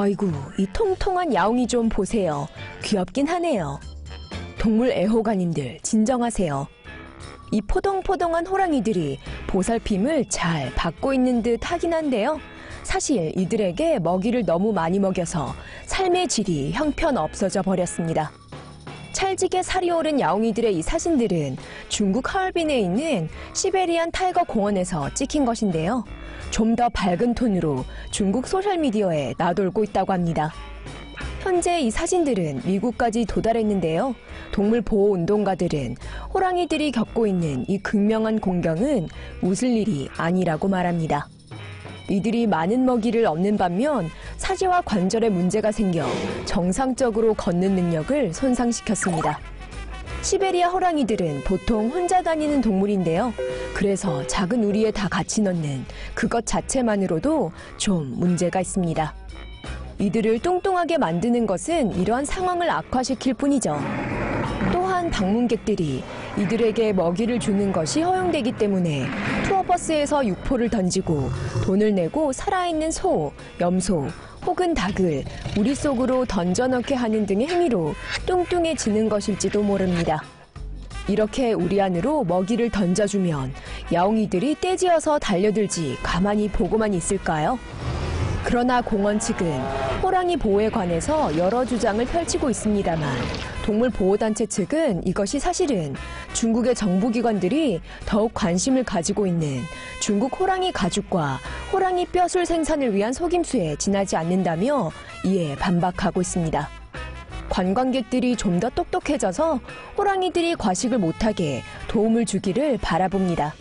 아이고, 이 통통한 야옹이 좀 보세요. 귀엽긴 하네요. 동물 애호가님들, 진정하세요. 이 포동포동한 호랑이들이 보살핌을 잘 받고 있는 듯 하긴 한데요. 사실 이들에게 먹이를 너무 많이 먹여서 삶의 질이 형편없어져 버렸습니다. 찰지게 살이 오른 야옹이들의 이 사진들은 중국 하얼빈에 있는 시베리안 타이거 공원에서 찍힌 것인데요. 좀 더 밝은 톤으로 중국 소셜미디어에 나돌고 있다고 합니다. 현재 이 사진들은 미국까지 도달했는데요. 동물 보호 운동가들은 호랑이들이 겪고 있는 이 극명한 공경은 웃을 일이 아니라고 말합니다. 이들이 많은 먹이를 얻는 반면 사지와 관절에 문제가 생겨 정상적으로 걷는 능력을 손상시켰습니다. 시베리아 호랑이들은 보통 혼자 다니는 동물인데요. 그래서 작은 우리에 다 같이 넣는 그것 자체만으로도 좀 문제가 있습니다. 이들을 뚱뚱하게 만드는 것은 이러한 상황을 악화시킬 뿐이죠. 또한 방문객들이 이들에게 먹이를 주는 것이 허용되기 때문에 투어버스에서 육포를 던지고 돈을 내고 살아있는 소, 염소, 혹은 닭을 우리 속으로 던져넣게 하는 등의 행위로 뚱뚱해지는 것일지도 모릅니다. 이렇게 우리 안으로 먹이를 던져주면 야옹이들이 떼지어서 달려들지 가만히 보고만 있을까요? 그러나 공원 측은 호랑이 보호에 관해서 여러 주장을 펼치고 있습니다만 동물보호단체 측은 이것이 사실은 중국의 정부기관들이 더욱 관심을 가지고 있는 중국 호랑이 가죽과 호랑이 뼈술 생산을 위한 속임수에 지나지 않는다며 이에 반박하고 있습니다. 관광객들이 좀 더 똑똑해져서 호랑이들이 과식을 못하게 도움을 주기를 바라봅니다.